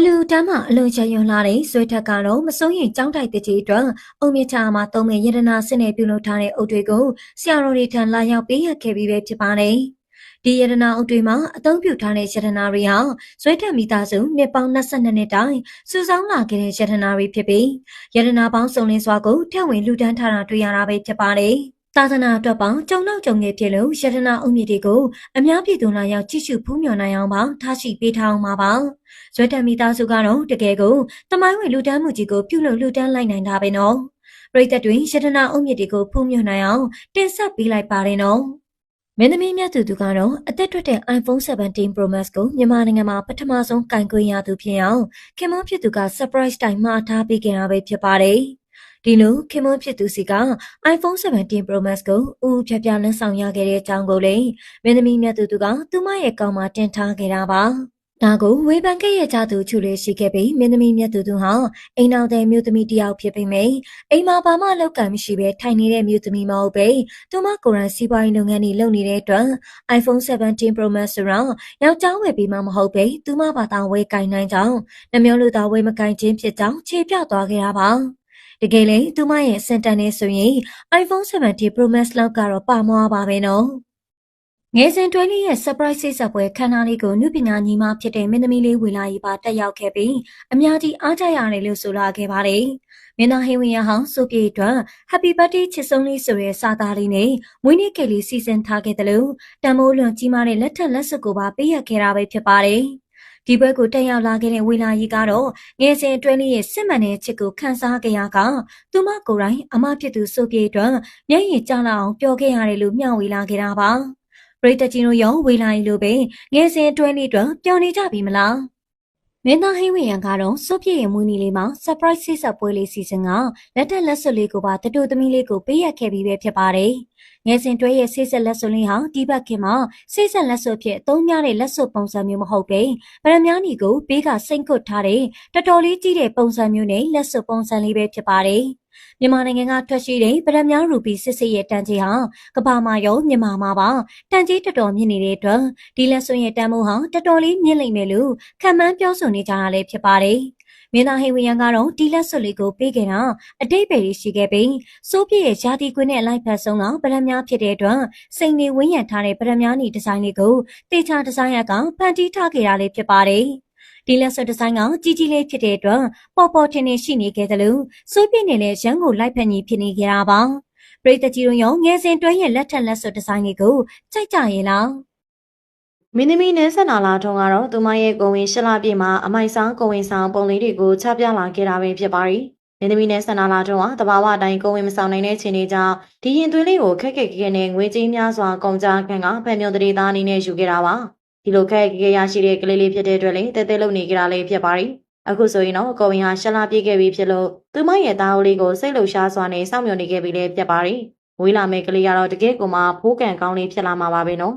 အလူတန်းမှအလွန်ချရွံလာတဲ့ဆွေထက်ကတော့မစိုးရင်ကြောင်းတိုက်တကြီးအတွက်အုံမြချာမှာသုံးမဲ့ယတနာစစ်နယ်ပြုလုပ်ထားတဲ့အုပ်တွေကိုဆရာတော်တွေထံလာရောက်ပေးရခဲ့ပြီးပဲဖြစ်ပါတယ်။ဒီယတနာအုပ်တွေမှာအသုံးပြုထားတဲ့ယတနာတွေဟာဆွေထက်မိသားစုနှစ်ပေါင်း22နှစ်တိုင်စုဆောင်းလာခဲ့တဲ့ယတနာတွေဖြစ်ပြီးယတနာပေါင်းစုံလင်းစွာကိုထက်ဝင်လူတန်းထားတာတွေ့ရတာပဲဖြစ်ပါတယ်။ သာသနာအတွက်ပေါင်းကြုံနောက်ကြုံငယ်ဖြစ်လို့ယတနာအုံမြစ်တွေကိုအများပြည်သူလာရောက်ကြည့်ရှုဖူးမြော်နိုင်အောင်ပါထားရှိပေးထားအောင်ပါပါဇွဲတမီသားစုကတော့တကယ်ကိုတမိုင်းဝင်လူတန်းမှုကြီးကိုပြုလုပ်လူတန်းလိုက်နိုင်တာပဲနော်ပရိသတ်တွေယတနာအုံမြစ်တွေကိုဖူးမြော်နိုင်အောင်တင်ဆက်ပေးလိုက်ပါတယ်နော်မင်းသမီးမြတ်သူသူကတော့အသက်ထွက်တဲ့ iPhone 17 Pro Max ကိုမြန်မာနိုင်ငံမှာပထမဆုံးကင်ကွင်းရသူဖြစ်အောင်ခင်မွန်းဖြစ်သူက surprise တိုင်မှာထားပေးခဲ့တာပဲဖြစ်ပါတယ်။ ဒီလိုခင်မွန်းဖြစ်သူစီက iPhone 17 Pro Max ကိုဦးဖြပြလက်ဆောင်ရခဲ့တဲ့အကြောင်းကိုလည်းမင်းသမီးမြတ်သူသူကသူမရဲ့ကောင်းမှာတင်ထားခဲ့တာပါဒါကိုဝေဖန်ခဲ့ရကြသူချူလေးရှိခဲ့ပြီးမင်းသမီးမြတ်သူသူဟာအိမ်တော်တဲ့မြို့သမီးတယောက်ဖြစ်ပေမယ့်အိမ်မှာဘာမှလောက်ကံမရှိဘဲထိုင်နေတဲ့မြို့သမီးမဟုတ်ပဲသူမကိုယ်တိုင်စီးပွားရေးလုပ်ငန်းတွေလုပ်နေတဲ့အတွက် iPhone 17 Pro Max ဆိုတော့ယောက်ျားဝယ်ပြီးမှမဟုတ်ပဲသူမဘာသာဝယ်ကင်နိုင်ကြောင်းနှမျိုးလူသားဝယ်မကင်ခြင်းဖြစ်ကြောင်းခြေပြသွားခဲ့တာပါ တကယ်လေသူမရဲ့စင်တန်နဲ့ဆိုရင် iPhone 17 Pro Max လောက်ကတော့ပါမွားပါပဲနော်ငယ်စဉ်တွဲလေးရဲ့ surprise စိတ်ဆက်ပွဲခန်းနာလေးကိုနုပညာညီမဖြစ်တဲ့မင်းသမီးလေးဝေလာရီပါတက်ရောက်ခဲ့ပြီးအများကြီးအားကြရတယ်လို့ဆိုလာခဲ့ပါတယ်။မင်းသားဟင်းဝင်းရဟောင်းစုပြေအတွက် Happy Birthday ချစ်ဆုံးလေးဆိုတဲ့စာသားလေးနဲ့မွေးနေ့ကလေးစီစဉ်ထားခဲ့တယ်လို့တံမိုးလွန်ကြီးမားတဲ့လက်ထက်လက်စွပ်ကိုပါပေးရခဲ့တာပဲဖြစ်ပါတယ်။ ဒီဘက်ကိုတက်ရောက်လာခဲ့တဲ့ဝေလာရီကတော့ငယ်စဉ်အတွင်းလေးရဲ့စစ်မှန်တဲ့ချစ်ကိုခန်းစားကြရကသူမကိုယ်တိုင်အမဖြစ်သူဆိုပြေအတွက်မျက်ရည်ကျလာအောင်ပြောခဲ့ရတယ်လို့မျှဝေလာခဲ့တာပါပရိသတ်ကြီးတို့ရောဝေလာရီလိုပဲငယ်စဉ်အတွင်းလေးအတွက်ပြောနေကြပြီမလား မင်းသားဟိဝေရန်ကတော့စိုးပြည့်ရဲ့မွေးနေ့လေးမှာ surprise စိတ်ဆက်ပွဲလေးစီစဉ်ကလက်တက်လက်စွပ်လေးကိုပါတတူသမီးလေးကိုပေးရခဲ့ပြီးပဲဖြစ်ပါတယ်။ငယ်စဉ်တွဲရဲ့စိတ်ဆက်လက်စွပ်လေးဟာဒီဘက်ခင်မှာစိတ်ဆက်လက်စွပ်ဖြစ်အသုံးများတဲ့လက်စွပ်ပုံစံမျိုးမဟုတ်ပဲဗရမ ्या နီကိုပေးကစိတ်ကွတ်ထားတဲ့တော်တော်လေးကြီးတဲ့ပုံစံမျိုးနဲ့လက်စွပ်ပုံစံလေးပဲဖြစ်ပါတယ်။ မြန်မာနိုင်ငံကထွက်ရှိတဲ့ပရမများရူပီစစ်စစ်ရဲ့တန်ကြီးဟာကဘာမာရောမြန်မာမှာပါတန်ကြီးတော်တော်မြင့်နေတဲ့အတွက်ဒီလက်စွန်ရဲ့တန်မိုးဟာတော်တော်လေးမြင့်လိမ့်မယ်လို့ခံမှန်းပြောဆိုနေကြတာလည်းဖြစ်ပါတယ်။မင်းသားဟေဝီယန်ကတော့ဒီလက်စွပ်လေးကိုပေးခဲ့တာအတိတ်ပဲရှိခဲ့ပြီးစိုးပြည့်ရဲ့ယာတီကွင်းနဲ့အလိုက်ဖက်ဆုံးကပရမများဖြစ်တဲ့အတွက်စိန်နေဝင်းရံထားတဲ့ပရမများနီဒီဇိုင်းလေးကိုတေချာဒီဇိုင်းရကဖန်တီးထားခဲ့တာလေးဖြစ်ပါတယ်။ ဒီလက်ဆွဲဒီဇိုင်းကကြီးကြီးလေးဖြစ်တဲ့အတွက်ပေါ်ပေါ်ထင်ထင်ရှိနေခဲ့တယ်လို့စိုးပြင်းနေလဲရန်ကိုလိုက်ဖက်ညီဖြစ်နေကြတာပါပရိသတ်ကြီးတို့ရောငယ်စဉ်တွဲရဲ့လက်ထက်လက်ဆွဲဒီဇိုင်းလေးကိုကြိုက်ကြရဲ့လားမင်းသမီးနဲ့ဆက်နာလာထုံကတော့သူမရဲ့ကိုဝင်ရှလာပြည့်မှာအမိုက်ဆောင်ကိုဝင်ဆောင်ပုံလေးတွေကိုချပြလာခဲ့တာပဲဖြစ်ပါရီမင်းသမီးနဲ့ဆက်နာလာထုံကတဘာဝအတိုင်းကိုဝင်မဆောင်နိုင်တဲ့ချိန်တွေကြောင့်ဒီရင်သွေးလေးကိုခက်ခက်ခဲခဲနဲ့ငွေကြေးများစွာကုန်ကြခံကဖန်မြုံတရေသားအနေနဲ့ယူခဲ့တာပါ ဒီလိုခက်ခဲရရှိတဲ့ကလေးလေးဖြစ်တဲ့အတွက်လည်းတဲတဲလုံနေကြတာလေးဖြစ်ပါရီအခုဆိုရင်တော့ကိုဝင်ဟာရှလာပြည့်ခဲ့ပြီဖြစ်လို့သူမရဲ့သားအိုးလေးကိုစိတ်လှုပ်ရှားစွာနဲ့စောင့်မျှော်နေခဲ့ပြီလေဖြစ်ပါရီဝေးလာမဲ့ကလေးကတော့တကယ်ကိုမှဖိုးကန်ကောင်းလေးဖြစ်လာမှာပါပဲနော်